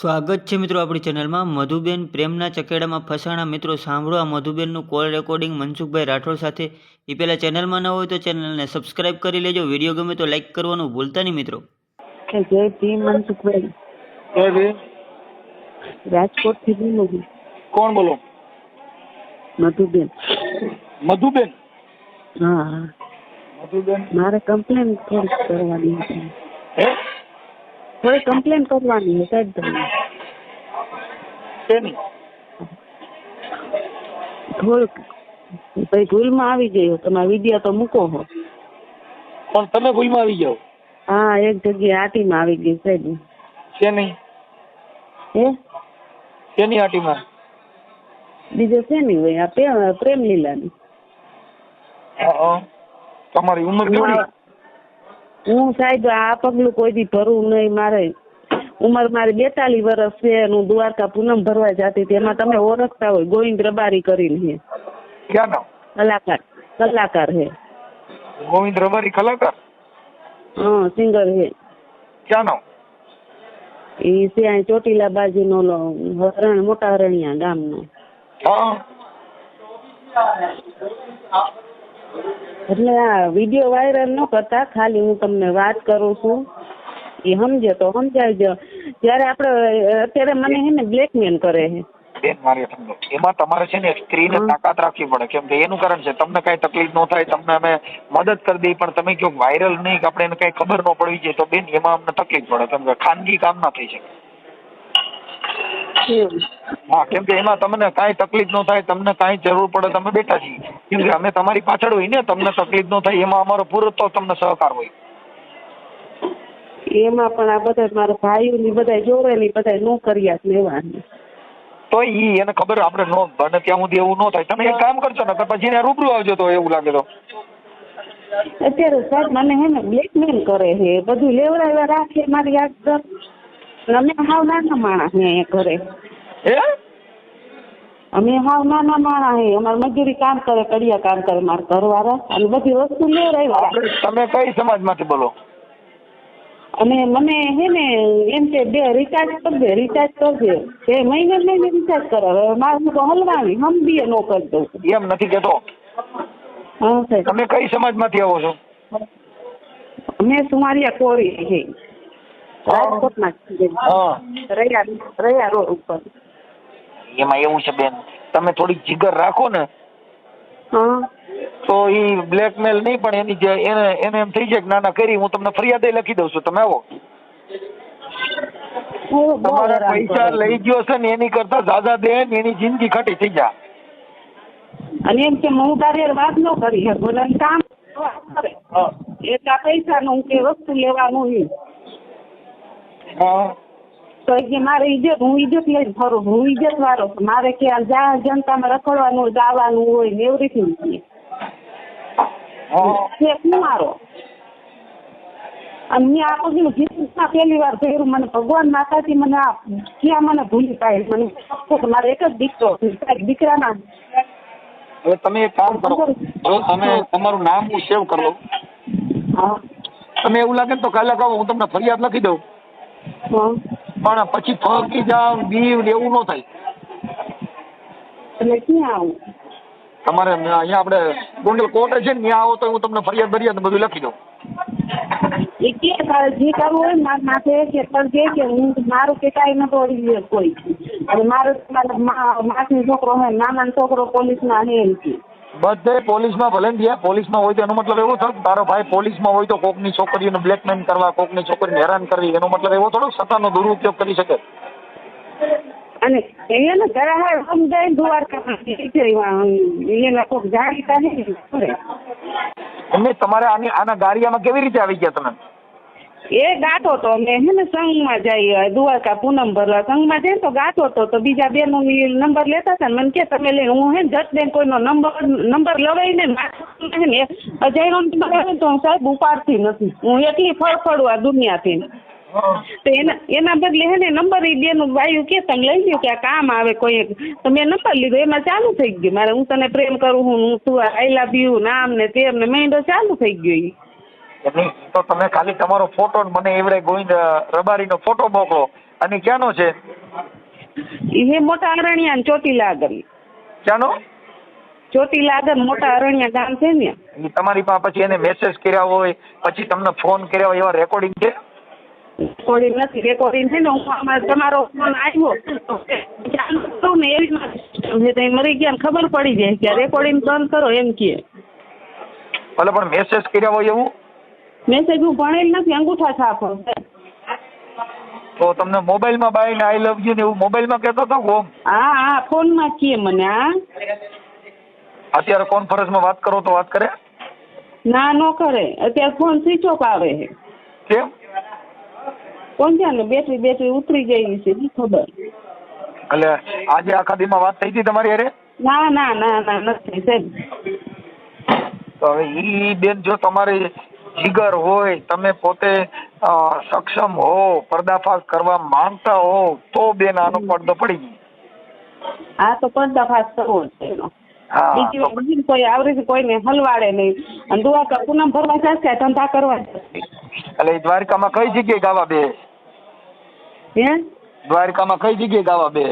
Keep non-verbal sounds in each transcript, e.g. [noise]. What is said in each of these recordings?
સ્વાગત છે મિત્રો આપણી ચેનલમાં. મધુબેન પ્રેમના ચકેડામાં ફસાણા મિત્રો સાંભળો આ મધુબેનનું કોલ રેકોર્ડિંગ મનસુખભાઈ રાઠોડ સાથે. એ પહેલાં ચેનલમાં ન હોય તો ચેનલને સબસ્ક્રાઇબ કરી લેજો. વીડિયો ગમે તો લાઈક કરવાનું ભૂલતા નહીં મિત્રો. કે જય ભીમ મનસુખભાઈ. જય ભીમ. રાજકોટથી બોલું છું. કોણ બોલો? મધુબેન. મધુબેન? હા હા. મધુબેન. મારે કમ્પ્લેન થોડીક કરવાની હતી. હે કમ્પ્લેન કરવાની છે સાહેબ તમને. શેની? થોડુંક ભાઈ ભૂલમાં આવી ગયો. તમારા વીડિયો તો મૂકો હો. પણ તમે ભૂલમાં આવી જાઓ. હા એક જગ્યાએ આટીમાં આવી ગઈ સાહેબ શેની? હે? શેની આટીમાં બીજો નહીં હોય? આ પ્રેમ લીલાની તમારી ઉંમર કેવડી? હું સાહેબ આ પગલું કોઈ દી ભરવું નહીં. મારે ઉંમર મારી બેતાલીસ વર્ષ છે હું દ્વારકા પૂનમ ભરવા જતી. હતી એમાં તમે ઓળખતા હોય ગોવિંદ રબારી કરીને છે કલાકાર કલાકાર હે. ગોવિંદ રબારી કલાકાર? હા સિંગર હે. ક્યાં નામ? એ અહીં ચોટીલા બાજુનો નો હરણ મોટા હરણિયા ગામનો. હા. એટલે આ વીડિયો વાયરલ ન કરતા ખાલી હું તમને વાત કરું છું. એ સમજે તો સમજાવજો જ્યારે આપણે અત્યારે મને હે ને બ્લેકમેલ કરે છે બેન મારી એમાં તમારે છે ને સ્ત્રીને. તાકાત રાખવી પડે. કેમ કે એનું કારણ છે તમને કઈ તકલીફ ન થાય તમને અમે મદદ કરી દઈએ પણ તમે કયો વાયરલ નહીં કે આપણે એને કઈ ખબર ન પડવી જોઈએ તો બેન એમાં અમને તકલીફ પડે. કેમ કે ખાનગી કામ ના થઈ શકે. હા કેમ કે એમાં તમને કાંઈ તકલીફ ન થાય તમને કાંઈ જરૂર પડે તમે બેઠા છીએ કેમ કે અમે તમારી પાછળ હોય ને તમને તકલીફ ન થાય એમાં અમારો પૂરતો તમને સહકાર હોય. એમાં પણ આ બધા મારા ભાઈઓ ની બધા જોવે ને બધા નોકરિયાત લેવાની. તો ઈ એને ખબર આપણે નો બને ત્યાં સુધી એવું ન થાય. તમે એક કામ કરજો ને પછી એને રૂબરૂ આવજો તો એવું લાગે તો. અત્યારે સાહેબ મને હે ને બ્લેકમેલ કરે છે. બધું લેવડાવ્યા રાખે મારી આગળ. અમે હાવ નાના માણસ ને અહીંયા ઘરે. હે? અમે હાવ નાના માણસ હે. અમારે મજૂરી કામ કરે કડિયા કામ કરે મારા ઘરવાળા. અને બધી વસ્તુ લેવડાવ્યા રાખે. તમે કઈ સમાજમાંથી બોલો? અને મને હે ને એમ કે બે રિચાર્જ કરજે રિચાર્જ કરજે. એ મહિને મહિને રિચાર્જ કરે. મારું તો હલવાની હમ બી નો કરી દઉં. એમ નથી કેતો? હા સાહેબ. તમે કઈ સમાજમાંથી આવો છો? મેં સુમારિયા કોરી છે રાજકોટમાં રૈયા રોડ ઉપર. એમાં એવું છે બેન તમે થોડીક જીગર રાખો ને તો ઈ બ્લેકમેલ નહીં પણ એની જે એને એને એમ થઈ જાય કે ના ના કરી હું તમને ફરિયાદ લખી દઉં છું તમે આવો. તમારા પૈસા લઈ ગયો છે ને એની કરતા દાદા દે ને એની જિંદગી ખટી થઈ જા. અને એમ કે હું તારી વાત ન કરી એટલે કામ કરે. એટલા પૈસાનું કે વસ્તુ લેવાનું નહીં. તો કે મારે ઇજ્જત હું ઇજ્જત લઈને ફરું હું ઇજ્જત વાળો. મારે કે આ જનતામાં રખડવાનું ગાવાનું હોય ને એવરીથિંગ છે. હું. મારો? અને મેં આ પગલું જીવનમાં પહેલી વાર કર્યું. મને ભગવાન માતાજી મને આ ક્યાં મને ભૂલી પાડી મને મારે એક જ દીકરો દીકરાના. હવે તમે એક કામ કરો. જો તમે તમારું નામ હું સેવ કરી લઉં. તમે એવું લાગે તો કાલે કહો હું તમને ફરિયાદ લખી દઉં. પણ પછી ફકી જાવ બીવ ને એવું ન થાય. એટલે ક્યાં આવું? તમારે અહીંયા આપણે ગોંડલ કોર્ટ છે ને ત્યાં આવો તો હું તમને ફરિયાદ ફરિયાદ બધું લખી દઉં. એ કે જે કરવું હોય મારા માથે કે પણ કે હું મારું કે કાંઈ ન તોડી લે કોઈ. અને મારો માસનો છોકરો હોય નાના છોકરો પોલીસમાં હે એમ કે. બધે પોલીસમાં ભલે ગયા પોલીસમાં હોય તો એનો મતલબ એવો થયો તારો ભાઈ પોલીસમાં હોય તો કોકની છોકરીઓને બ્લેકમેલ કરવા કોકની છોકરીને હેરાન કરવી એનો મતલબ એવો થોડો સત્તાનો દુરુપયોગ કરી શકે. અને એને જરા હાર સમજાય દ્વારકા એને કોક જાણીતા નહીં એમને તમારે આની આના ગારિયામાં કેવી રીતે આવી ગયા તમે? એ ગાતો તો અમે હે ને સંઘમાં જઈએ, દ્વારકા પૂનમ ભરવા સંઘમાં જઈએ તો ગાતો તો તો બીજા બેનો નંબર લેતા હતા ને મને કે તમે લઈને હું હે ને જટ બેન કોઈનો નંબર નંબર લવાઈને હે ને અજયનો નંબર આવે તો સાહેબ ઉપાડતી નથી. હું એટલી ફળફળું આ દુનિયાથી. તો એના બદલે હે ને નંબર એ બેનું બાયું કે તમે લઈ લ્યો કે આ કામ આવે કોઈ એક. તો મેં નંબર લીધો, એમાં ચાલુ થઈ ગયું. મારે હું તને પ્રેમ કરું હું તું આઈ લવ યુ નામ ને તેમ ને મેં ચાલુ થઈ ગયું નહીં, તો તમે ખાલી તમારો ફોટો મને એવડે ગોવિંદ રબારીનો ફોટો મોકલો. અને ક્યાંનો છે? એ મોટા અરણ્યા ને ચોટીલા આગળ ક્યાંનો? ચોટીલા આગળ મોટા અરણ્યા ગામ છે ને. તમારી પાસે પછી એને મેસેજ કર્યા હોય પછી તમને ફોન કર્યા હોય એવા રેકોર્ડિંગ છે? રેકોર્ડિંગ નથી રેકોર્ડિંગ છે ને. હું તમારો ફોન આવ્યો ચાલુ કરું ને એવી છે. તો મરી ગયા ખબર પડી જાય કે રેકોર્ડિંગ બંધ કરો એમ કે. ભલે પણ મેસેજ કર્યા હોય એવું? મેસેજ હું ભણેલ નથી અંગૂઠા છાપ તો તમને મોબાઈલમાં બાઈને આઈ લવ યુ ને એવું મોબાઈલમાં કહેતો હતો ઓમ હા હા ફોનમાં છીએ મને હા. અત્યારે કોન્ફરન્સમાં વાત કરો તો વાત કરે? ના નો કરે. અત્યારે ફોન સ્વિચ ઓફ આવે છે. કેમ? કોણ છે ને બેટરી બેટરી ઉતરી ગઈ છે ઈ ખબર. એટલે આજે આખા દીમાં વાત થઈ હતી તમારી અરે ના ના ના ના નથી સાહેબ. તો હવે ઈ બેન જો તમારી જીગર હોય તમે પોતે સક્ષમ હો પર્દાફાશ કરવા માંગતા હો તો બેન આનો પડદો પડી ગયો. આ તો પર્દાફાશ કરવો છે બીજી કોઈ આવરી થી કોઈને હલવાડે નહીં. અને દ્વારકા પૂનમ ભરવા જશે ધંધા કરવા જશે. એટલે દ્વારકામાં કઈ જગ્યાએ ગાવા બે હે? દ્વારકામાં કઈ જગ્યાએ ગાવા બે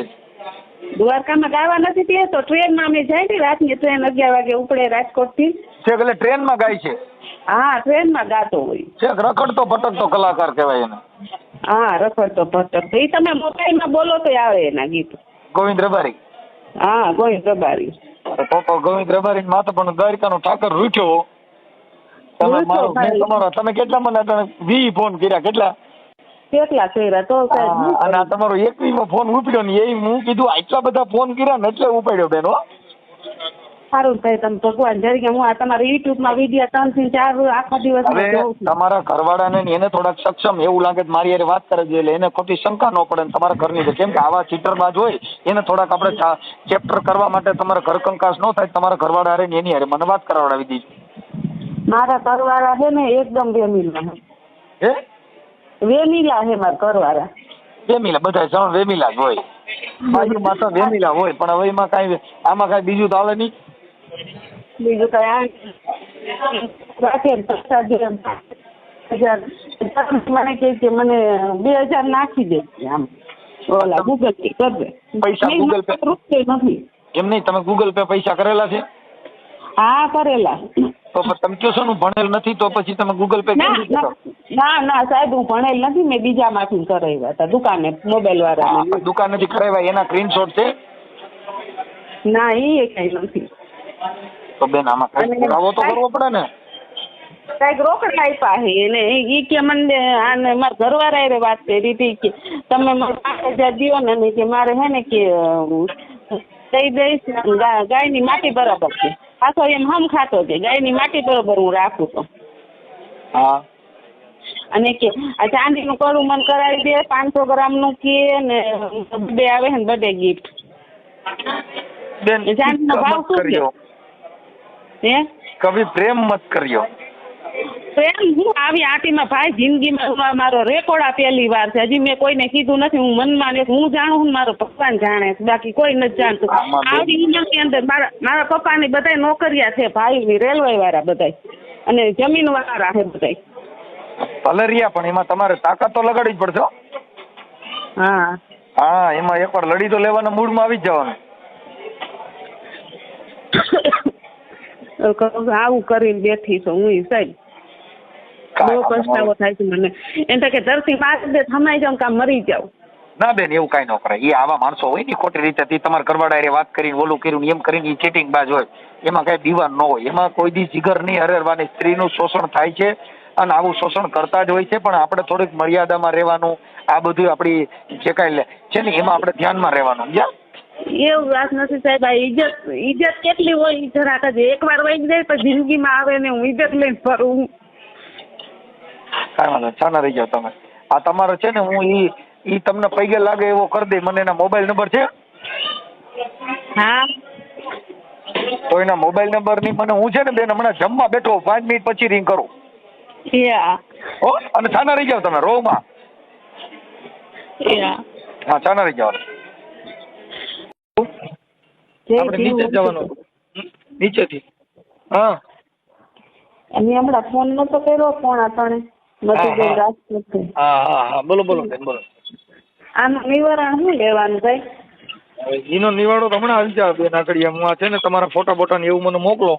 દ્વારકામાં ગાવા નથી તે તો ટ્રેનમાં અમે જાય ને રાતની ટ્રેન અગિયાર વાગે ઉપડે રાજકોટથી એટલે ટ્રેનમાં ગાય છે. હા ટ્રેનમાં ગાતો હોય. છેક રખડતો ભટકતો કલાકાર કહેવાય એને. હા રખડતો ભટકતો. એ તમે મોબાઈલમાં બોલો તો આવે એના ગીત. ગોવિંદ રબારી. હા ગોવિંદ રબારી. તો તો ગોવિંદ રબારી માથે પણ દ્વારકાનો ઠાકર રૂઠ્યો. તમે મારો મેં તમારો તમે કેટલા મને તમે વી ફોન કર્યા? કેટલા? કેટલા કર્યા? તો અને આ તમારો એકવીમો ફોન ઉપડ્યો ને એ હું કીધું આટલા બધા ફોન કર્યા ને એટલે ઉપાડ્યો બેન હો. સારું થાય તમે ભગવાન. જરીકે હું આ તમારા યુટ્યુબમાં વીડિયો ત્રણથી ચાર આખા દિવસ તમારા ઘરવાળાને ને એને થોડાક સક્ષમ એવું લાગે કે મારી હારે વાત કરે છે એટલે એને ખોટી શંકા ન પડે તમારા ઘરની તો કેમ કે આવા ચીટરબાજ હોય એને થોડાક આપણે ચેપ્ટર કરવા માટે તમારા ઘર કંકાસ ન થાય તમારા ઘરવાળા હારે એની હારે મને વાત કરાવડાવી દીધી મારા ઘરવાળા છે ને એકદમ વેમીલા હે. વેમીલા છે મારા ઘરવાળા. વેમીલા બધા જણ વેમીલા જ હોય. બાજુમાં તો વેમીલા હોય પણ હવે એમાં કાંઈ આમાં કાંઈ બીજું તો આવે નહીં. બીજું કઈ મને કે મને બે હજાર નાખી દે આમ. ઓલા ગૂગલ પે કર પૈસા ગૂગલ પે? રૂપિયા નથી. એમ નહીં તમે ગૂગલ પે પૈસા કરેલા છે? હા કરેલા. તો તમે કયો છો ભણેલ નથી તો પછી તમે ગૂગલ પે કરી ના ના સાહેબ હું ભણેલ નથી મેં બીજા માંથી કરાવ્યા હતા દુકાને મોબાઈલ વાળા દુકાને થી કરાવ્યા એના સ્ક્રીનશોટ છે? ના એ કઈ નથી. તો બેન આમાં કઈ પુરાવો તો કરવો પડે ને? કંઈક રોકડ આપ્યા છે એને. ઈ કે મને આને મારા ઘરવાળા હારે વાત કરી હતી કે તમે મને પાંચ હજાર દો ને કે મારે હે ને કે દઈ દઈશ ગાયની માટી બરાબર છે. પાછો એમ હમ ખાતો છે. ગાયની માટી બરાબર હું રાખું તો. હા. અને કે આ ચાંદીનું કડું મને કરાવી દે પાંચસો ગ્રામનું કે ને બર્થડે આવે ને બર્થડે ગિફ્ટ બેન નો ભાવ શું છે? હે? કભી પ્રેમ મત કર્યો. પ્રેમ હું આવી આટીમાં ભાઈ જિંદગીમાં મારો રેકોર્ડ આ પહેલી વાર છે. હજી મેં કોઈને કીધું નથી હું મનમાં ને હું જાણું હું મારો ભગવાન જાણે છે. બાકી કોઈ નથી જાણતું. આવી ઉંમરની અંદર મારા મારા પપ્પાની બધાય નોકરિયા છે ભાઈ રેલવે વાળા બધાય. અને જમીન વાળા છે બધાય. પલરિયા પણ એમાં તમારે તાકાત તો લગાડવી જ પડશે હા. હા એમાં એકવાર લડી તો લેવાના મૂડમાં આવી જ જવાનું. [coughs] આવું કરીને બેઠી છું હું સાહેબ. બહુ પસ્તાવો થાય છે મને. એમ તો કે ધરતી મારી દે થમાઈ જાઉં કાં મરી જાઉં. ના બેન એવું કઈ ન કરાય એ આવા માણસો હોય ને ખોટી રીતે તે તમારા ઘરવાળા વાત કરીને ઓલું કર્યું ને એમ કરીને એ ચીટિંગ બાજ હોય. એમાં કઈ દીવાન ન હોય. એમાં કોઈ દી જીગર નહીં હરેરવાની સ્ત્રીનું શોષણ થાય છે અને આવું શોષણ કરતા જ હોય છે પણ આપણે થોડીક મર્યાદામાં રહેવાનું આ બધું આપણી જે કાંઈ લે- છે ને એમાં આપણે ધ્યાનમાં રહેવાનું સમજ્યા? એવું વાત નથી સાહેબ આ ઇજ્જત ઇજ્જત કેટલી હોય ઈ જરાક જ. એકવાર વહી જાય તો જિંદગીમાં આવે ને હું ઇજ્જત લઈને ફરું. કાંઈ વાંધો. છાના રહી જાઓ તમે. આ તમારો છે ને હું ઈ ઈ તમને પૈગે લાગે એવો કરી દે મને એના મોબાઈલ નંબર છે? હા. તો એના મોબાઈલ નંબરની મને હું છે ને બેન હમણાં જમવા બેઠો પાંચ મિનિટ પછી રિંગ કરું. અને છાના રહી જાઓ તમે રોમાં. હા છાના રહી જાઓ. આપણે નીચે જવાનું. નીચેથી. હા. એમને હમણાં ફોન નતો કર્યો પોણા ત્રણે. મધુબેન હા. રાજપૂત હા હા હા. બોલો બોલો બેન બોલો. આનું નિવારણ શું લેવાનું ભાઈ? એનો નિવાડો તો હમણાં આવી જાય બેન આગળ હું આ છે ને તમારા ફોટા બોટા ને એવું મને મોકલો.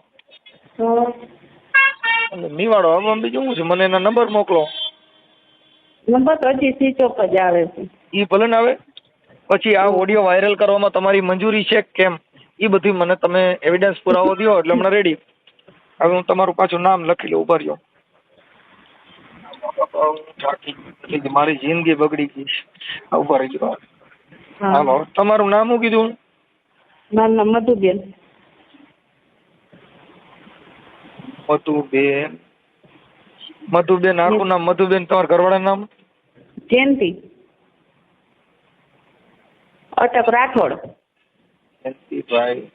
અને નિવાડો હવે બીજું શું છે? મને એના નંબર મોકલો. નંબર તો હજી સ્વિચ ઓફ જ આવે છે. એ ભલે ને આવે? પછી આ ઓડિયો વાયરલ કરવામાં તમારી મંજૂરી છે કેમ? એ બધી મને તમે એવિડન્સ પુરાવો દો એટલે હમણાં રેડી હવે હું તમારું પાછું નામ લખી લઉં ઊભા રહ્યો. મારી જિંદગી બગડી ગઈ ઊભા રહી ગયો. હાલો તમારું નામ શું કીધું? મારું નામ મધુબેન. મધુબેન. મધુબેન આખું નામ મધુબેન તમારા ઘરવાળાનું નામ? જયંતિ. અટક રાઠોડ. જયંતિભાઈ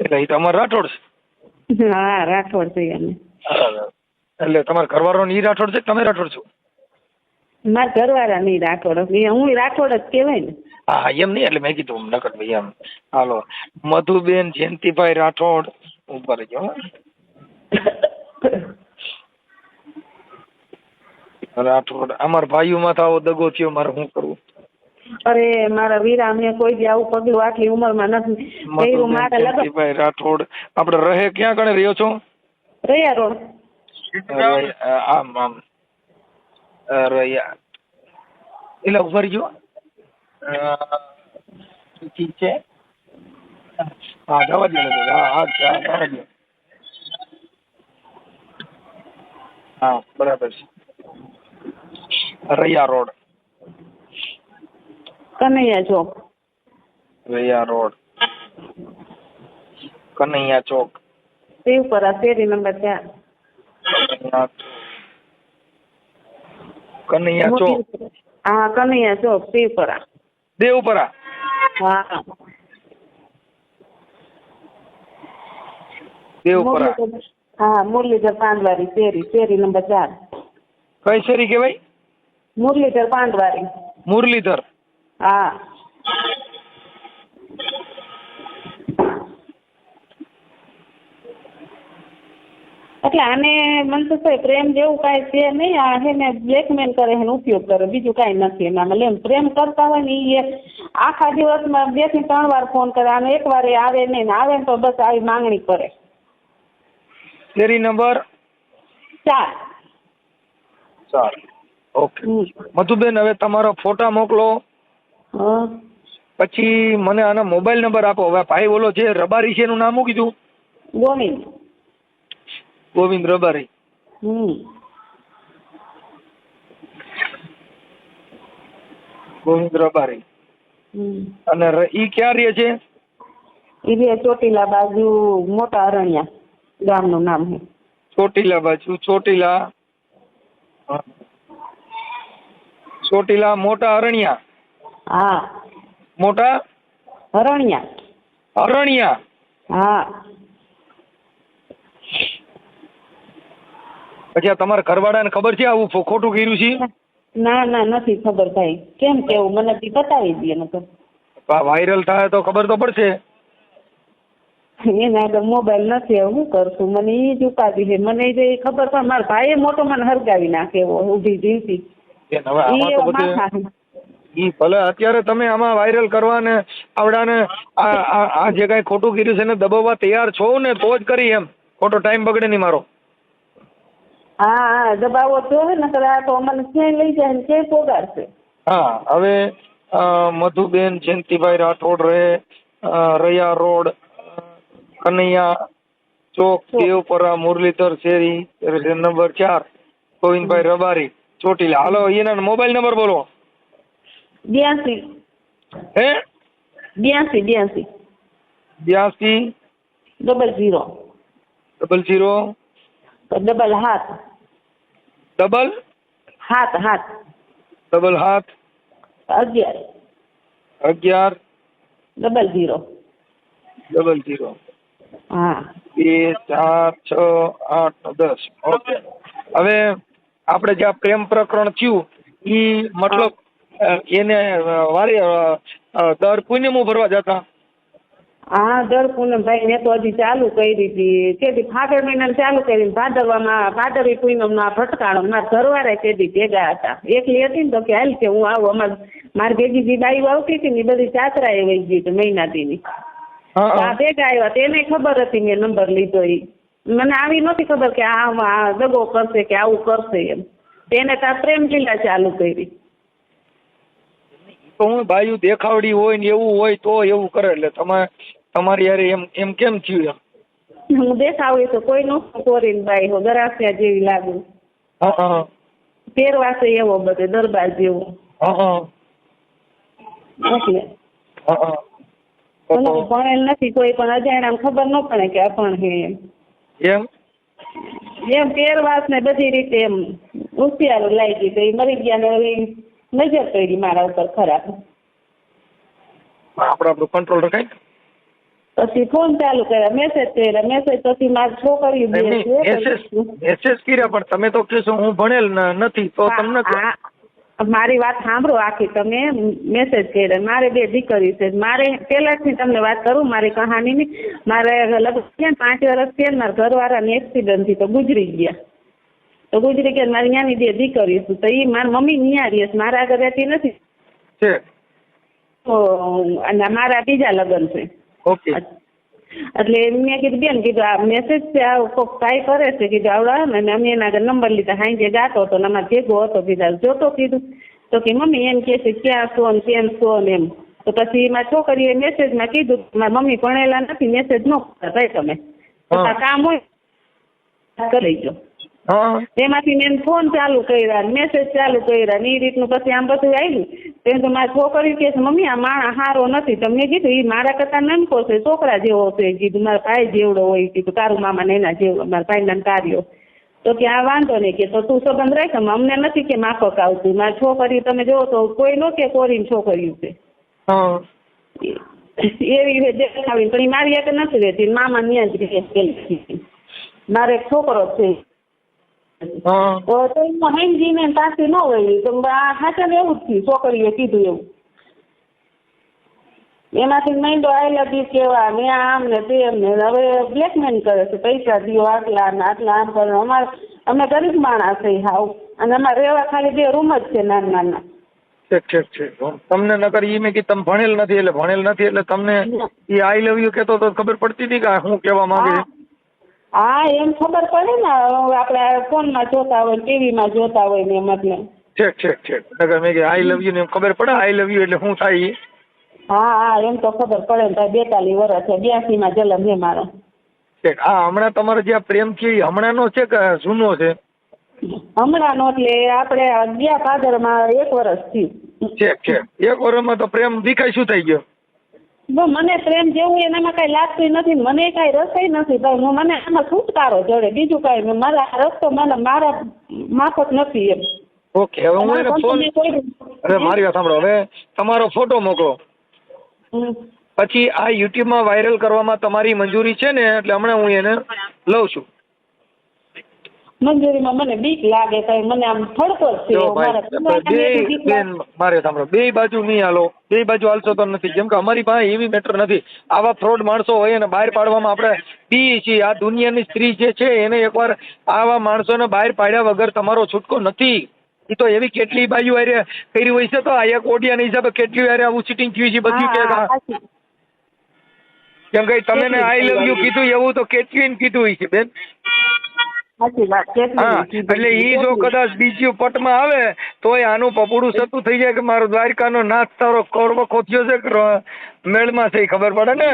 એટલે એ તમારા રાઠોડ છે? હા રાઠોડ છે અમે એટલે તમારા ઘરવાળો ઈ રાઠોડ છે કે તમે રાઠોડ છો? મારા ઘરવાળા નહીં રાઠોડ. હું રાઠોડ જ કહેવાય ને. હા એમ નહીં એટલે મેં કીધું નકર ભાઈ એમ. હાલો. મધુબેન જયંતિભાઈ રાઠોડ. ઉપર ગયો હો. [laughs] રાઠોડ. અમાર ભાઈઓમાં આવો દગો થયો મારે શું કરવું? અરે મારા વીરા મેં કોઈ દી આવું પગલું આટલી ઉંમરમાં નથી. કર્યું મારા લગ્ન રાઠોડ આપણે રહે ક્યાં કણે રહ્યો છો? રહ્યા રોડ. રૈયા- આમ આમ. રહ્યા રૈયા. એટલે ઊભા રહીજો. ઠીક છે. હા જવા દે હા હા, જવા દે હા બરાબર છે. રૈયા રોડ. કનૈયા ચોક. વૈયા રોડ. કનૈયા ચોક. શિવપરા શેરી નંબર ચાર કનૈયા ચોક. હા કનૈયા ચોક શિવપરા દેવપરા હા. દેવપરા હા મુરલીધર પાંડવારી શેરી શેરી નંબર ચાર. કઈ શેરી કેવાય મુરલીધર પાંડવારી મુરલીધર. હા. એટલે આને મનસુખભાઈ પ્રેમ જેવું કાંઈ છે નહીં. આ છે ને બ્લેકમેલ કરે એનો ઉપયોગ કરે. બીજું કાંઈ નથી એનામાં એમ પ્રેમ કરતા હોય ને એ આખા દિવસમાં બેથી ત્રણ વાર ફોન કરે. આને એક વાર એ આવે નહીં ને આવે તો બસ આવી માંગણી કરે. શેરી નંબર ચાર. ચાર. ઓકે. મધુબેન હવે તમારો ફોટા મોકલો. પછી મને આના મોબાઈલ નંબર આપો. હવે ભાઈ બોલો જે રબારી છે એનું નામ શું કીધું? ગોવિંદ. ગોવિંદ રબારી. હમ. ગોવિંદ રબારી. અને ઈ ક્યાં રહે છે? એ રહે ચોટીલા બાજુ મોટા અરણ્યા ગામનું નામ છે. ચોટીલા. બાજુ ચોટીલા ચોટીલા મોટા અરણ્યા. હા. મોટા? અરણ્યા અરણ્યા હા. પછી આ તમારા ઘરવાળાને ખબર છે આવું ખોટું કર્યું છે? ના ના નથી ખબર થાય કેમ કેવું મને બી બતાવી દે નકર વાયરલ થાય તો ખબર તો પડશે. એના આગળ મોબાઈલ નથી હવે શું કરશું મને એ જ ઉપાધિ છે. મને જે ખબર પણ મારા ભાઈએ મોટો મને હરગાવી નાખે એવો ઊભી જીવતી હવે એ માથા ભલે અત્યારે તમે આમાં વાયરલ કરવા ને આવડાને આ જે કાંઈ ખોટું કર્યું છે ને દબાવવા તૈયાર છો ને તો જ કરી એમ. ખોટો ટાઈમ બગડે નહીં મારો. હા હા દબાવો તો હે નકર આ તો અમને ક્યાંય લઈ જાય ને ક્યાંય પોગાડશે. હા હવે મધુબેન જયંતિભાઈ રાઠોડ રહે રૈયા રોડ કનૈયા ચોક દેવપરા મુરલીધર શેરી નંબર ચાર ગોવિંદભાઈ રબારી ચોટીલા. હાલો એના મોબાઈલ નંબર બોલો. બ્યાસી હે બ્યાસી બ્યાસી બ્યાસી double zero double zero double હાથ ડબલ હાથ હાથ ડબલ હાથ અગિયાર અગિયાર ડબલ ઝીરો ડબલ ઝીરો હા બે ચાર છ આઠ દસ ઓકે હવે આપણે જે આ પ્રેમ પ્રકરણ થયું એ મતલબ એને વારે દર પૂનમું ભરવા જતા? હા દર પૂનમભાઈ મેં તો હજી ચાલુ કરી હતી. તેથી ફાગણ મહિના ચાલુ કરી ભાદરવામાં ભાદરવી પૂનમનો આ ભટકાણો મારા ઘરવાળા તેથી ભેગા હતા. એકલી હતી ને તો કે હાલ કે હું આવું. અમાર મારી ભેગી જે બાઈ આવતી હતી ને બધી બધી એ વહી ગઈ હતી મહિનાથીની હા આ ભેગા આવ્યા તેને ખબર હતી મેં નંબર લીધો એ મને આવી નહોતી ખબર કે આ દગો કરશે કે આવું કરશે એમ. તેને ત્યાં પ્રેમ લીલા ચાલુ કરી. હું બાયું દેખાવડી હોય ને એવું હોય તો એવું કરે. એટલે તમે તમારી યારે એમ એમ કેમ થયું એમ? હું દેખાવી તો કોઈ નો કોરીન બાઈ હો ગરાસિયા જેવી લાગુ. હા હા પહેરવાશે એવો બધે દરબાર જેવો. હા હા. એટલે. હા હા. તો મને તો ભણેલ નથી કોઈ પણ અજાણ્યા ખબર ન પડે કે અભણ હે એમ. એમ? પહેરવાસ ને બધી રીતે એમ હોશિયાર લાગી ગઈ મરી ગયા ને નજર કરી મારા ઉપર ખરાબ. આપણે આપણું કંટ્રોલ રખાય પછી ફોન ચાલુ કર્યા. મેસેજ કર્યા. મેસેજ પછી મારી છોકરી મેસેજ કર્યા પણ તમે તો કહેશો હું ભણેલ નથી તો તમને મારી વાત સાંભળો આખી. તમે મેસેજ કર્યા. મારે બે દીકરી છે. મારે પહેલાથી તમને વાત કરું મારી કહાનીની. મારે લગ્ન પાંચ વર્ષ થયા મારા ઘરવાળાને એક્સિડન્ટથી તો ગુજરી ગયા. તો ગુજરી કે મારી ત્યાંની બે દીકરી છે તો એ મારી મમ્મી ન્યા રહે મારા આગળ રહેતી નથી. છે. અને મારા બીજા લગ્ન છે. ઓકે. એટલે મેં કીધું બેન કીધું આ મેસેજ છે આ કોક ટ્રાય કરે છે કીધું આવડા ને અને અમે એના આગળ નંબર લીધા. હાઈ ગાતો હતો ને અમારે ભેગો હતો કીધા જોતો કીધું. તો કે મમ્મી એમ કે છે ક્યાં છો ને કેમ છો ને એમ. તો પછી એમાં છોકરીએ મેસેજમાં કીધું મારી મમ્મી ભણેલા નથી મેસેજ ન કરતા તમે. કામ હોય કરી લેજો હા તેમાંથી મેં ફોન ચાલુ કર્યા મેસેજ ચાલુ કર્યા ને એ રીતનું પછી આમ બધું આવ્યું તેમ તો મારી છોકરી કે મમ્મી આ માણસ સારો નથી. તમને કીધું એ મારા કરતા નાનકો છે છોકરા જેવો છે. કીધું મારા ભાઈ જેવડો હોય. કીધું તારું મામા ને એના જેવડો મારા ભાઈના કાર્યો તો કે આ વાંધો નહીં કે તો તું સંબંધ રાખ અમને નથી કે માફક આવતું. મારી છોકરી તમે જોવો તો કોઈ નો કે કોરીને છોકરીયું છે. એવી એવી દેખાવી પણ મારી એક નથી રહેતી મામા ત્યાં જ મારે એક છોકરો છે. તો એમાં હેંગીને પાછી ન વળી તો આ હાચન એવું જ થયું. છોકરીએ કીધું એવું. એમાંથી મહિન્દો આઈ લવ યુ કેવા ને આમ ને તેમ ને. હવે બ્લેકમેન કરે છે. પૈસા દિયો આટલા ને આટલા આમ કરે. અમારે અમે ગરીબ માણસ છે હાવ. અને અમારે રહેવા ખાલી બે રૂમ જ છે નાના નાના. ઠીક ઠીક ઠીક. તમને નકર ઈ મેં કીધું તમે ભણેલ નથી એટલે ભણેલ નથી એટલે તમને ઈ આઈ લવ યુ કેતો તો ખબર પડતી હતી કે હું કેવા માંગે? હા એમ ખબર પડે ને આપડે આપણે ફોનમાં જોતા હોય ટીવીમાં જોતા હોય ને એમ એટલે. ઠીક ઠીક ઠીક. નકર મેં કે આઈ લવ યુ ને એમ ખબર પડે આઈ લવ યુ એટલે શું થાય હા હા એમ તો ખબર પડે ને ભાઈ બેતાલીસ વર્ષ છે બ્યાસીમાં જલમ છે મારો. ઠીક. આ હમણાં તમારો જે પ્રેમ છે ઈ હમણાંનો છે કે જૂનો છે? હમણાંનો એટલે આપણે ગયા ભાદરમાં એક વર્ષ થયું. ઠીક ઠીક. એક વર્ષમાં તો પ્રેમ દેખાય શું થઈ ગયો? મને પ્રેમ જેવું એનામાં કઈ લાગતું નથી મને કઈ રસોઈ નથી ભાઈ હું મને આમાં છુટકારો જડે. બીજું કઈ મારા રસ્તો મને મારા માફક નથી એમ. ઓકે હવે હું એને ફોન અરે મારી વાત સાંભળો. હવે તમારો ફોટો મોકલો. પછી આ યુટ્યુબમાં વાયરલ કરવામાં તમારી મંજૂરી છે ને? એટલે હમણાં હું એને લઉં છું. મંજૂરીમાં મને બીક લાગે કઈ મને આમ થડકો છે જો એવું. મારા ભાઈ ઘરવાળાને બે બીક બેન લાગે. મારે સાંભળો બે બાજુ નહીં હાલો બે બાજુ હાલશો તો નથી કેમ કે અમારી પાસે એવી મેટર નથી. આવા ફ્રોડ માણસો હોય એને બહાર પાડવામાં આપણે બી છીએ. આ દુનિયાની સ્ત્રી જે છે એને એકવાર આવા માણસોને બહાર પાડ્યા વગર તમારો છૂટકો નથી. એ તો એવી કેટલી બાજુ હારે કરી હોય છે તો આ એક ઓડિયાના હિસાબે કેટલી હારે આવું ચીટિંગ થયું છે બધું કે કેમ કે તમે આઈ લવ યુ કીધું એવું તો કેટલી કીધું હોય છે બેન? હા એટલે ઈ જો કદાચ બીજી પટમાં આવે તો આનું પપડું સતું થઈ જાય કે મારો દ્વારકાનો નાથ તારો કોરબખો થયો છે મેળમાં છે ઈ ખબર પડે ને?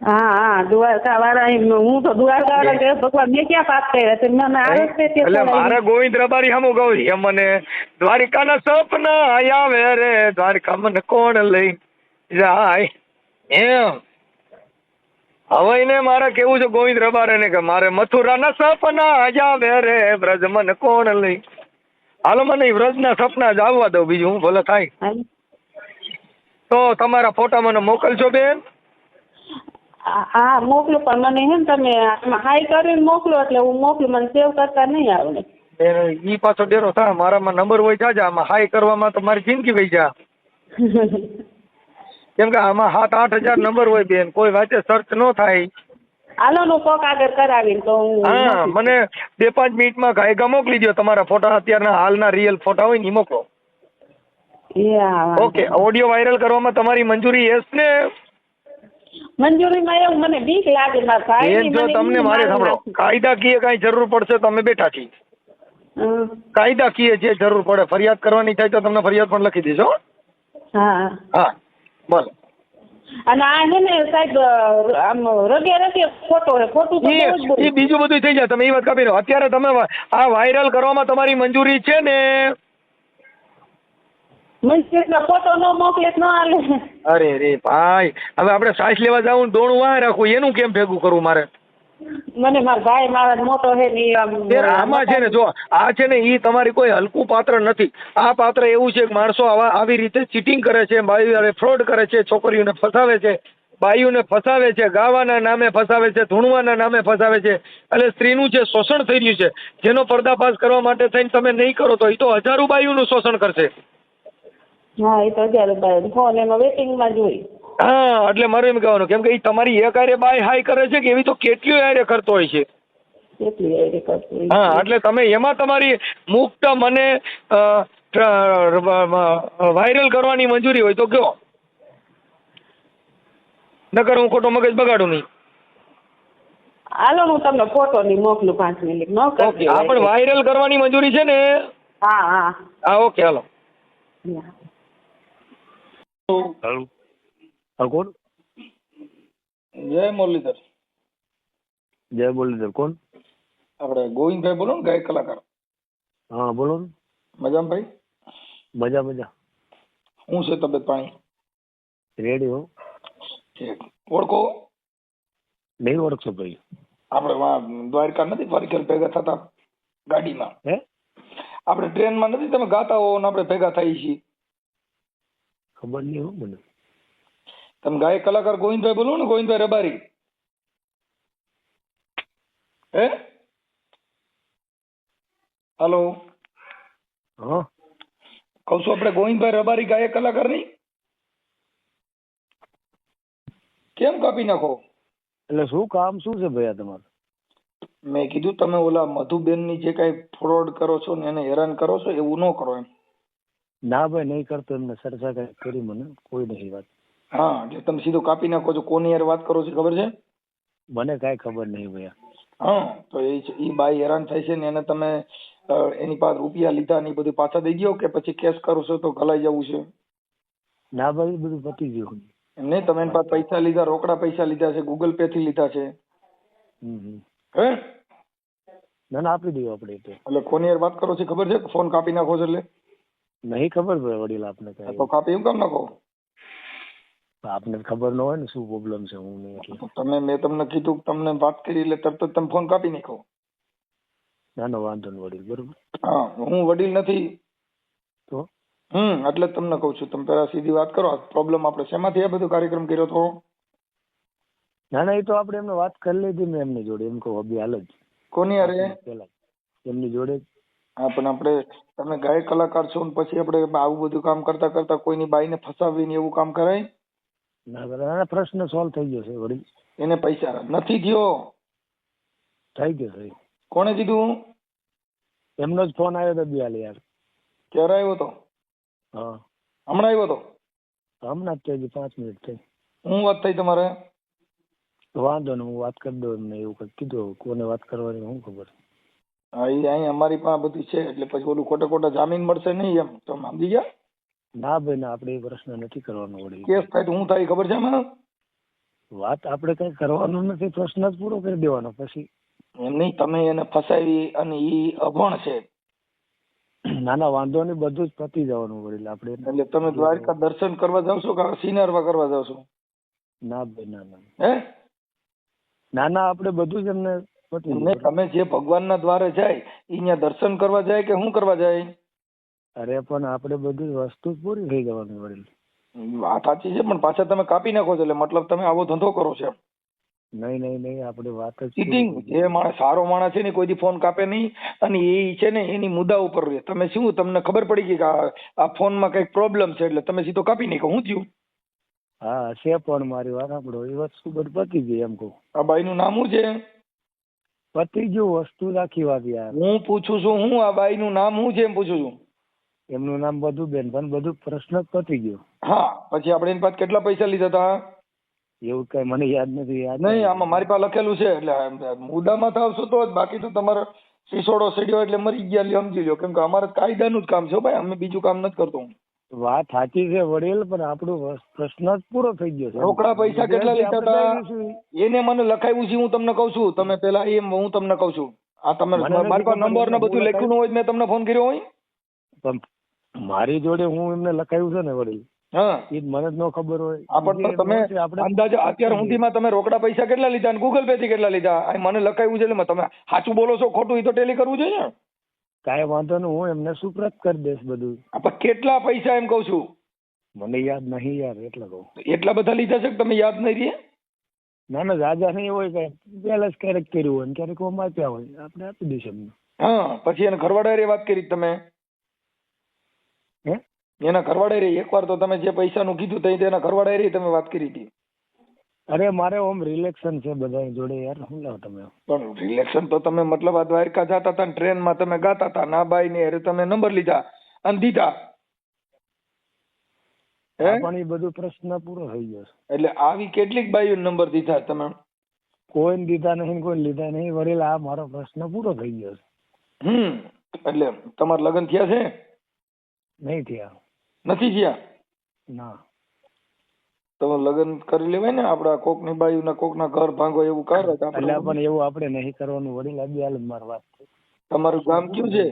હા હા દ્વારકા વાળા હું તો દ્વારકા વાળા કે ભગવાન મેં ક્યાં પાપ કર્યા છે મને આરસ છે એટલે મારા ગોવિંદ રબારી સામું કહું છે મને દ્વારિકાના સપના આવે રે દ્વારકા મને કોણ લઈ જાય? એમ. હવે એને મારે કેવું છે ગોવિંદ રબારે ને કે મારે મથુરાના સપના જાવે રે વ્રજ મને કોણ લઈ? હાલો મને વ્રજના સપના જ આવવા દઉં બીજું હું ભલે થાય. તો તમારા ફોટા મને મોકલજો બેન. હા હા, મોકલું પણ મને હે ને તમે હાઈ કરીને મોકલો એટલે હું મોકલું મને સેવ કરતા નહીં આવડે. ઈ પાછો ડેરો થાય મારામાં નંબર હોય જાજા આમાં હાઈ કરવામાં તો મારી જિંદગી વહી જા. [laughs] કેમ કે આમાં સાત આઠ હજાર નંબર હોય બેન. કોઈ વાંચે સર્ચ ન થાય. હાલો નું કોક આગળ કરાવીને તો હું હા મને બે પાંચ મિનિટમાં ગાયગા મોકલી દો તમારા ફોટા અત્યારના હાલના રિયલ ફોટા હોય ને મોકલો. ઓકે ઓડિયો વાયરલ કરવામાં તમારી મંજૂરી યસ ને? મંજૂરીમાં એવું મને બીક લાગે મારા ભાઈ. જો તમને મારે સાંભળો. કાયદાકીય કઈ જરૂર પડશે તમે બેઠા છીએ. કાયદાકીય જે જરૂર પડે ફરિયાદ કરવાની થાય તો તમને ફરિયાદ પણ લખી દેજો હા. હા. બોલો. અને આ છે ને સાહેબ આમ રગે રગે ખોટો છે ખોટું તો એ બહુ જ એ બીજું બધું થઈ જાય તમે એ વાત કાપી લો. અત્યારે તમે આ વાયરલ કરવામાં તમારી મંજૂરી છે ને? અરે રે ભાઈ હવે આપણે સાસ લેવા જવું દોણું વાહ રાખવું એનું કેમ ભેગું કરવું મારે? મને માર ભાઈ મારા મોટો છે ને આમ છે ને જો આ છે ને એ તમારી કોઈ હલકું પાત્ર નથી. આ પાત્ર એવું છે કે માણસો આવા આવી રીતે ચીટિંગ કરે છે બાઈઓ ફ્રોડ કરે છે છોકરીઓને ફસાવે છે બાઈઓને ફસાવે છે ગાવાના નામે ફસાવે છે ધૂણવાના નામે ફસાવે છે. એટલે સ્ત્રીનું જે શોષણ થઈ રહ્યું છે જેનો પર્દાફાશ કરવા માટે થઈને તમે નહીં કરો તો એ તો હજારો બાઈઓનું શોષણ કરશે. હા એ તો હજારો રૂપિયા ફોન એમાં વેટિંગમાં જોઈ હા એટલે મારે એમ કહેવાનું કેમ કે એ તમારી એક હારે બાય હાય કરે છે કે એવી તો કેટલીઓ હારે કરતો હોય છે. કેટલી આઈડી કરતું હા એટલે તમે એમાં તમારી મુક્ત મને વાયરલ કરવાની મંજૂરી હોય તો કયો? નકર હું ખોટો મગજ બગાડું નહીં. હાલો હું તમને ફોટો ની મોકલું પાંચ મિનિટ. નો ઓકે આ પણ વાયરલ કરવાની મંજૂરી છે ને? હા હા. હા ઓકે હેલો. હાલો. હા કોણ જય મુરલીધર જય મુરલીધર કોણ આપણે ગોવિંદભાઈ બોલો ને ગાયક કલાકાર હા બોલો ને મજામાં ભાઈ મજા મજા શું છે તબિયત પાણી રેડી હો ઓળખો નહીં ઓળખશો ભાઈ આપણે દ્વારકા નથી ફરીકર ભેગા થતા ગાડીમાં હે આપણે ટ્રેનમાં નથી તમે ગાતા હો ને આપણે ભેગા થઈએ છીએ ખબર નહીં હો મને તમે ગાયક કલાકાર ગોવિંદભાઈ બોલો ને ગોવિંદભાઈ રબારી. હે? હલો. હા. કહું છું આપણે ગોવિંદભાઈ રબારી ગાયક કલાકાર નહીં? કેમ કાપી નાખો? એટલે શું કામ શું છે ભાઈ તમારું? મેં કીધું તમે ઓલા મધુબેનની જે કાંઈ ફ્રોડ કરો છો ને એને હેરાન કરો છો એવું ન કરો એમ. ના ભાઈ નહીં કરતો એમને સરસા કઈ કરી મને કોઈ નહીં વાત. હા એટલે તમે સીધું કાપી નાખો છો કોની યાર વાત કરો છો ખબર છે? મને કાંઈ ખબર નહીં ભાઈ હા તો એ ઈ બાઈ હેરાન થાય છે ને એને તમે એની પાસે રૂપિયા લીધા ને બધું પાછા દઈ ગયો કે પછી કેસ કરો છો તો ગલાઈ જવું છે? ના ભાઈ બધું પતી ગયું એમ નહીં તમે એની પાસે પૈસા લીધા રોકડા પૈસા લીધા છે ગૂગલ પે થી લીધા છે. હે? ના ના આપી દઈએ આપણે એટલે કોની યાર વાત કરો છો ખબર છે? ફોન કાપી નાખો છો એટલે? નહીં ખબર ભાઈ વડીલ આપને તો કાપી એમ કામ નાખો? આપને ખબર ન હોય ને શું પ્રોબ્લેમ છે હું નહીં એટલે. તમે મેં તમને કીધું કે તમને વાત કરી એટલે તરત જ તમે ફોન કાપી નાખો. ના ના વાંધો નહીં વડીલ બરોબર? હા હું વડીલ નથી. તો? હમ એટલે તમને કહું છું તમે પહેલા સીધી વાત કરો. પ્રોબ્લેમ આપણે શેમાંથી આ બધો કાર્યક્રમ કર્યો તો? ના ના એ તો આપણે એમને વાત કરી લીધી મેં એમની જોડે. એમ કહું અભી હાલ જ. કોની અરે એમની જોડે હા પણ આપણે તમે ગાયક કલાકાર છો ને પછી આપણે આવું બધું કામ કરતા કરતા કોઈની બાઈને ફસાવીને એવું કામ કરાય? ના બરાબર. પ્રશ્ન સોલ્વ થઈ ગયો છે વડીલ. એને પૈસા નથી થયો. થઈ ગયો સાહેબ કોણે કીધું? એમનો જ ફોન આવ્યો હતો બિયાલ યાર. ક્યારે આવ્યો તો? હા. હમણાં આવ્યો તો? હમણાં જ થઈ પાંચ મિનિટ થઈ. હું વાત થઈ તમારે? વાંધો ને હું વાત કરી દઉં એમને એવું કંઈક કીધું. કોને વાત કરવાની હું ખબર. હા એ અહીં અમારી પાસે બધું છે એટલે પછી ઓલું ખોટા ખોટા જામીન મળશે નહીં એમ. તમે સમજી ગયા? ના ભાઈ આપણે એ પ્રશ્ન નથી કરવાનો વડીલ કેસ થાય તો હું થાય ખબર છે એમાં વાત આપણે કઈ કરવાનો નથી પ્રશ્ન જ પૂરો કરી દેવાનો પછી. એમ નહીં તમે એને ફસાવી અને ઈ અભણ છે. ના ના વાંધો નહીં બધું જ પતી જવાનું વડીલ આપણે એટલે તમે દ્વારકા દર્શન કરવા જાવ છો કે સિનારવા કરવા જાવ છો? ના ભાઈ ના ના. હે? ના ના આપણે બધું જ એમને. તમે જે ભગવાનના દ્વારે જાય એ અહીંયા દર્શન કરવા જાય કે શું કરવા જાય? અરે પણ આપણે બધી વસ્તુ પૂરી થઈ જવાની વડીલ. વાત સાચી છે પણ પાછા તમે કાપી નાખો છો એટલે મતલબ તમે આવો ધંધો કરો છો નહીં નહીં નહીં આપણે વાત જ ચીટિંગ જે માણસ સારો માણસ છે ને કોઈ દી ફોન કાપે નહીં. અને એ છે ને એની મુદ્દા ઉપર રહે. તમે શું તમને ખબર પડી ગઈ કે આ- ફોનમાં કંઈક પ્રોબ્લેમ છે એટલે તમે સીધો કાપી નાખો. હું થયું? હા છે પણ મારી વાત આપણો એ વસ્તુ બધી પતી ગઈ એમ કહું. આ બાઈનું નામ શું છે? પતી ગયું વસ્તુ રાખી વાત યાર હું પૂછું છું હું આ બાઈનું નામ શું છે એમ પૂછું છું? એમનું નામ બધું બેન પણ બધું પ્રશ્ન પતી ગયો. હા પછી આપણે એની પાસે કેટલા પૈસા લીધા હતા? એવું કઈ મને યાદ નથી યાદ નહીં આમાં મારી પાસે લખેલું છે એટલે મુદ્દામાં થાવશો તો જ બાકી તો તમારે સિસોડો સડ્યો એટલે મરી ગયા એટલે સમજી લો કેમ કે અમારે કાયદાનું જ કામ છે ભાઈ અમે બીજું કામ નથી કરતો હું. વાત સાચી છે વડીલ પણ આપણો પ્રશ્ન જ પૂરો થઈ ગયો છે. રોકડા પૈસા કેટલા લીધા હતા? એને મને લખાવ્યું છે હું તમને કહું છું. તમે પેલા એમ હું તમને કહું છું. આ તમે મારી પાસે નંબર ને બધું લખ્યું ન હોય મેં તમને ફોન કર્યો હોય? પણ મારી જોડે હું એમને લખાયું છે ને વડીલ હા. એ મને જ ન ખબર હોય. આ પણ તમે અંદાજે અત્યાર સુધીમાં તમે રોકડા પૈસા કેટલા લીધા અને ગૂગલ પે થી કેટલા લીધા? આ મને લખાયું છે એટલે તમે સાચું બોલો છો ખોટું એ તો ટેલી કરવું જોઈએ ને. કાંઈ વાંધો નહીં હું એમને સુપ્રત કરી દઈશ બધું. પણ કેટલા પૈસા એમ કહું છું? મને યાદ નહીં યાર એટલે કહું. એટલા બધા લીધા છે તમે યાદ નહીં રહે ના ના રાજા નહીં હોય કઈ. પેલા ક્યારેક કર્યું હોય ક્યારેક આપ્યા હોય. આપણે આપી દઈશું એમને. હા પછી એને ઘરવાળા વાત કરી તમે. હે એના ઘરવાળા રે એકવાર તો તમે જે પૈસાનું કીધું તઈ તેના ઘરવાળા રે તમે વાત કરી હતી. અરે મારે ઓમ રિલેક્શન છે બધા જોડે યાર શું લાવ તમે? પણ રિલેક્શન તો તમે મતલબ આ દ્વારકા જતા હતા ને ટ્રેનમાં તમે ગાતા હતા ના બાઈ ને અરે તમે નંબર લીધા અને દીધા. હે? પણ એ બધું પ્રશ્ન પૂરો થઈ ગયો એટલે આવી કેટલીક બાઈઓ નંબર દીધા તમે? કોઈને દીધા નહીં કોઈ લીધા નહીં વડીલ આ મારો પ્રશ્ન પૂરો થઈ ગયો હમ એટલે તમારા લગ્ન થયા છે? નહીં થયા. નથી થયા ના. તમે લગ્ન કરી લેવાય ને આપડા કોકની બાયુ ના કોક ના ઘર ભાંગો એવું કરે એટલે પણ એવું આપણે નહીં કરવાનું વડીલ આ હાલ મારી વાત તમારું ગામ કયું છે?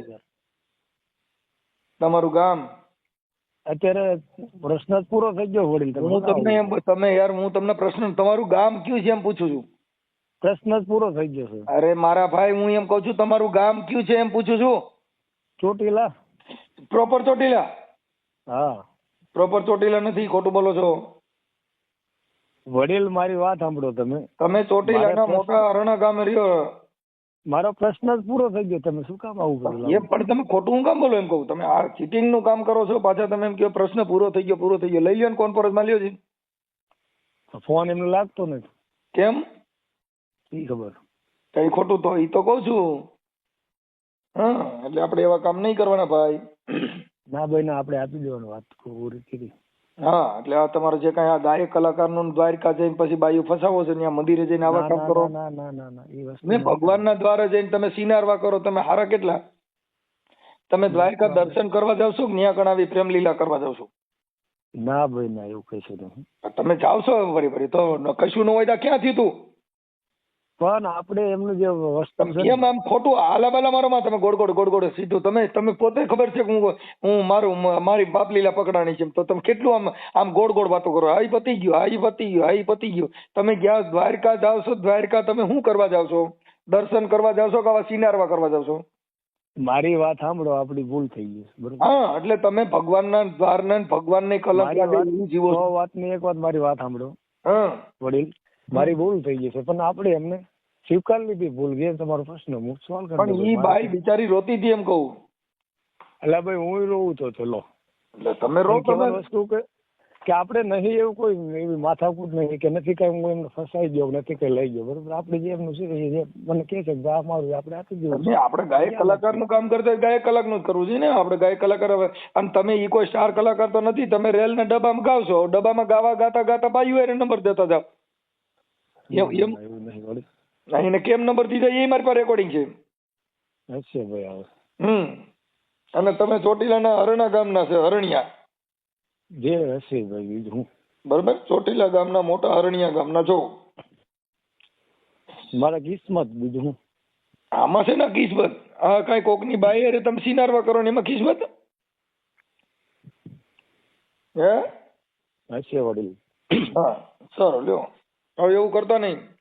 તમારું ગામ? અત્યારે પ્રશ્ન જ પૂરો થઈ ગયો વડીલ હું તમને એમ તમે યાર હું તમને પ્રશ્ન તમારું ગામ કયું છે એમ પૂછું છું. પ્રશ્ન જ પૂરો થઈ ગયો છે. અરે મારા ભાઈ હું એમ કઉ છું તમારું ગામ કયું છે એમ પૂછું છું. ચોટીલા. પ્રોપર ચોટીલા? હા. પ્રોપર ચોટીલા નથી? ખોટું બોલો છો. વડીલ મારી વાત સાંભળો તમે. તમે ચોટીલાના મોટા અરણા ગામે રહ્યો. મારો પ્રશ્ન જ પૂરો થઈ ગયો. તમે શું કામ આવું એ પણ તમે ખોટું હું કામ બોલો એમ કહું? તમે આ ચીટિંગનું કામ કરો છો પાછા તમે એમ કહો પ્રશ્ન પૂરો થઈ ગયો પૂરો થઈ ગયો. લઈ લ્યો ને કોન્ફરન્સમાં લ્યો છે ફોન એમને લાગતો નથી. કેમ? ઈ ખબર. કઈ ખોટું તો ઈ તો કઉ છું. હા એટલે આપણે એવા કામ નહીં કરવાના ભાઈ. ના ભાઈ ના આપણે આપી દેવાનું વાત. પૂરી કરી હા એટલે આ તમારો જે કઈ આ ગાયક કલાકારનું દ્વારકા જઈને પછી બાયું ફસાવો છો ત્યાં મંદિરે જઈને આવા કામ કરો? ના ના ના ના એ વસ્તુ ને ભગવાનના દ્વારે જઈને તમે સિનારવા કરો તમે હારા કેટલા? તમે દ્વારકા દર્શન કરવા જાવ છો કે ન્યા કણાવી પ્રેમ લીલા કરવા જાવ છો? ના ભાઈ ના એવું કઈ છે નહીં. તમે જાવ છો ફરી ફરી તો કશું ન હોય તો ક્યાં થયું તું? પણ આપણે એમનું જે વસ્તુ છે એમ એમ ખોટું? આલા બાલા મારો માં તમે ગોળ ગોળ ગોળ ગોળ સીધું. તમે તમે પોતે ખબર છે કે હું હું મારું મારી બાપ લીલા પકડાણી છે તો તમે કેટલું આમ આમ ગોળ ગોળ વાતો કરો? આ પતી ગયું આ પતી ગયું આ પતી ગયું. તમે ગયા દ્વારકા જાવ છો દ્વારકા તમે શું કરવા જાવ છો? દર્શન કરવા જાવ છો કે આવા સિનારવા કરવા જાવ છો? મારી વાત સાંભળો આપણી ભૂલ થઈ ગઈ હા એટલે તમે ભગવાનના દ્વારના ભગવાનને કલમ લાગે વાતની જીવો વાતની એક વાત મારી વાત સાંભળો. હા. વડીલ મારી ભૂલ થઈ ગઈ છે પણ આપણે એમને સ્વીકાર લીધી ભૂલ ગઈ. તમારો પ્રશ્ન હું સોલ્વ કરી પણ. ઈ બાઈ બિચારી રોતી હતી એમ કહું. એટલે ભાઈ હું રોવું તો ચલો એટલે તમે રો તમે વસ્તુ કે કે આપણે નહીં એવું કોઈ એવી માથાકૂટ નહીં કે નથી કઈ હું એમને ફસાઈ ગયો નથી કઈ લઈ ગયો. બરોબર? આપણે જે એમનું શું એ જે મને કહે છે કે આ મારું આપણે આપી તમે આપણે ગાયક કલાકારનું કામ કરતા ગાયક કલાકનું જ કરવું જોઈએ ને. આપણે ગાયક કલાકાર હવે અને તમે ઈ કોઈ સ્ટાર કલાકાર તો નથી. તમે રેલના ડબ્બામાં ગાવશો. ડબ્બામાં ગાવા ગાતા ગાતા બાયું એને નંબર દેતા જાવ એમ એમ એને કેમ નંબર દીધા એ મારી પાસે રેકોર્ડિંગ છે. અચ્છા ભાઈ હવે હમ. અને તમે ચોટીલાના હરણા ગામના છે હરણિયા. જે હશે ભાઈ બીજું હું. બરોબર? ચોટીલા ગામના મોટા હરણિયા ગામના છો. મારા કિસ્મત બીજું આમાં છે ને કિસ્મત? આ કઈ કોકની બાઈ અરે તમે સિનારવા કરો ને એમાં કિસ્મત? હે? હશે વડીલ. હા સારું લ્યો. હવે એવું કરતા નહીં.